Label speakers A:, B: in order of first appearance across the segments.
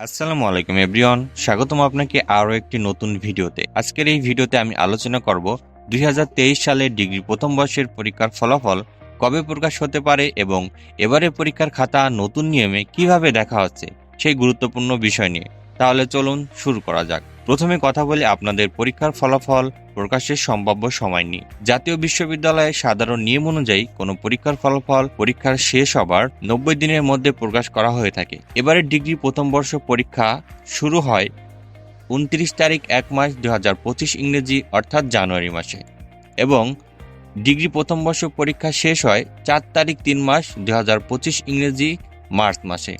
A: আসসালামু আলাইকুম, এভরিওয়ান। স্বাগতম আপনাকে আরও একটি নতুন ভিডিওতে। আজকের এই ভিডিওতে আমি আলোচনা করব দুই সালের ডিগ্রি প্রথম বর্ষের পরীক্ষার ফলাফল কবে প্রকাশ হতে পারে এবং এবারে পরীক্ষার খাতা নতুন নিয়মে কীভাবে দেখা হচ্ছে সেই গুরুত্বপূর্ণ বিষয় নিয়ে। তাহলে চলুন শুরু করা যাক। প্রথমে কথা বলি আপনাদের পরীক্ষার ফলাফল, প্রকাশের সম্ভাব্য সময় নিয়ে। জাতীয় বিশ্ববিদ্যালয়ে সাধারণ নিয়ম অনুযায়ী কোনো পরীক্ষার ফলাফল পরীক্ষার শেষ হবার নব্বই দিনের মধ্যে প্রকাশ করা হয়ে থাকে। এবারে ডিগ্রি প্রথম বর্ষ পরীক্ষা শুরু হয় উনত্রিশ তারিখ এক মাস দু হাজার পঁচিশ ইংরেজি, অর্থাৎ জানুয়ারি মাসে। এবং ডিগ্রি প্রথম বর্ষ পরীক্ষা শেষ হয় চার তারিখ তিন মাস দু হাজার পঁচিশ ইংরেজি, মার্চ মাসে।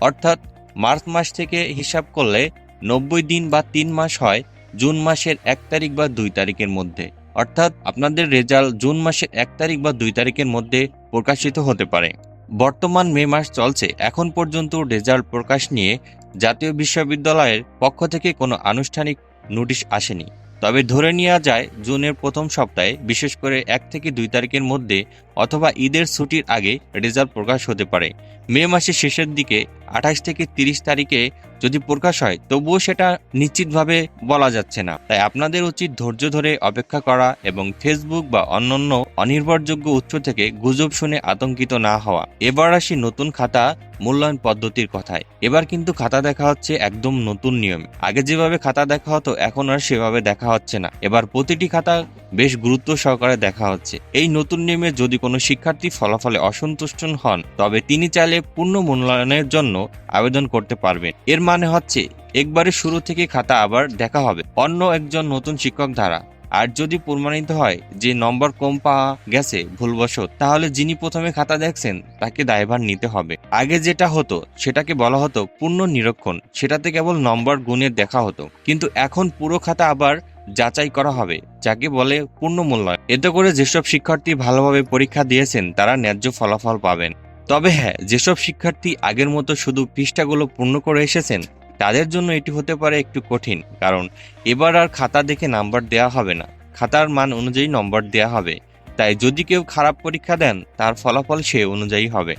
A: অর্থাৎ মার্চ মাস থেকে হিসাব করলে নব্বই দিন বা তিন মাস হয় জুন মাসের এক তারিখ বা দুই তারিখের মধ্যে। অর্থাৎ আপনাদের রেজাল্ট জুন মাসের এক তারিখ বা দুই তারিখের মধ্যে প্রকাশিত হতে পারে। বর্তমান মে মাস চলছে। এখন পর্যন্ত রেজাল্ট প্রকাশ নিয়ে জাতীয় বিশ্ববিদ্যালয়ের পক্ষ থেকে কোনো আনুষ্ঠানিক নোটিশ আসেনি। তবে ধরে নেওয়া যায়, জুনের প্রথম সপ্তাহে, বিশেষ করে এক থেকে দুই তারিখের মধ্যে অথবা ঈদের ছুটির আগে রেজাল্ট প্রকাশ হতে পারে। মে মাসের শেষের দিকে আঠাশ থেকে তিরিশ তারিখে যদি প্রকাশ হয়, তবুও সেটা নিশ্চিতভাবে বলা যাচ্ছে না। তাই আপনাদের উচিত ধৈর্য ধরে অপেক্ষা করা এবং ফেসবুক বা অন্যান্য অনির্ভরযোগ্য উৎস থেকে গুজব শুনে আতঙ্কিত না হওয়া। এবার আসি নতুন খাতা মূল্যায়ন পদ্ধতির কথায়। এবার কিন্তু খাতা দেখা হচ্ছে একদম নতুন নিয়ম। আগে যেভাবে খাতা দেখা হতো, এখন আর সেভাবে দেখা হচ্ছে না। এবার প্রতিটি খাতা বেশ গুরুত্ব সহকারে দেখা হচ্ছে। এই নতুন নিয়মে যদি কোনো শিক্ষার্থী ফলাফলে অসন্তুষ্ট হন, তবে তিনি চাইলে পূর্ণ মূল্যায়নের জন্য আবেদন করতে পারবেন। এর মানে হচ্ছে, একবারে শুরু থেকে খাতা আবার দেখা হবে। অন্য একজন নতুন শিক্ষক দ্বারা। আর যদি প্রমাণিত হয় যে নম্বর কম পাওয়া গেছে, ভুলবশত, তাহলে যিনি প্রথমে খাতা দেখছেন, তাকে দায়ভার নিতে হবে। আগে যেটা হতো, সেটাকে বলা হতো পূর্ণ নিরীক্ষণ। সেটাতে কেবল নম্বর গুণে দেখা হতো। কিন্তু এখন পুরো খাতা আবার যাচাই করা হবে, যাকে বলে পূর্ণ মূল্যায়ন এতে করে যেসব শিক্ষার্থী ভালোভাবে পরীক্ষা দিয়েছেন, তারা ন্যায্য ফলাফল পাবেন। তবে হ্যাঁ যেসব শিক্ষার্থী আগের মতো শুধু পৃষ্ঠাগুলো পূর্ণ করে এসেছেন, তাদের জন্য এটি হতে পারে একটু কঠিন, কারণ এবার আর খাতা দেখে নাম্বার দেওয়া হবে না। খাতার মান অনুযায়ী নম্বর দেওয়া হবে। তাই যদি কেউ খারাপ পরীক্ষা দেন, তার ফলাফল সে অনুযায়ী হবে।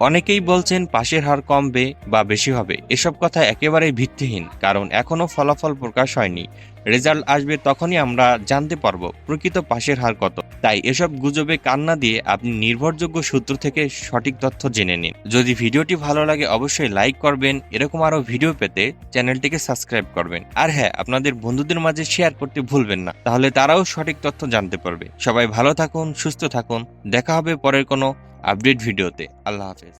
A: অনেকেই বলছেন পাশের হার কমবে বা বেশি হবে। এসব কথা একেবারেই ভিত্তিহীন, কারণ এখনও ফলাফল প্রকাশ হয়নি। রেজাল্ট আসবে তখনই আমরা জানতে পারব প্রকৃত পাশের হার কত। তাই এসব গুজবে কান্না দিয়ে আপনি নির্ভরযোগ্য সূত্র থেকে সঠিক তথ্য জেনে নিন। যদি ভিডিওটি ভালো লাগে অবশ্যই লাইক করবেন। এরকম আরও ভিডিও পেতে চ্যানেলটিকে সাবস্ক্রাইব করবেন। আর হ্যাঁ আপনাদের বন্ধুদের মাঝে শেয়ার করতে ভুলবেন না। তাহলে তারাও সঠিক তথ্য জানতে পারবে। সবাই ভালো থাকুন, সুস্থ থাকুন। দেখা হবে পরের কোনো আপডেট ভিডিওতে। আল্লাহ হাফেজ।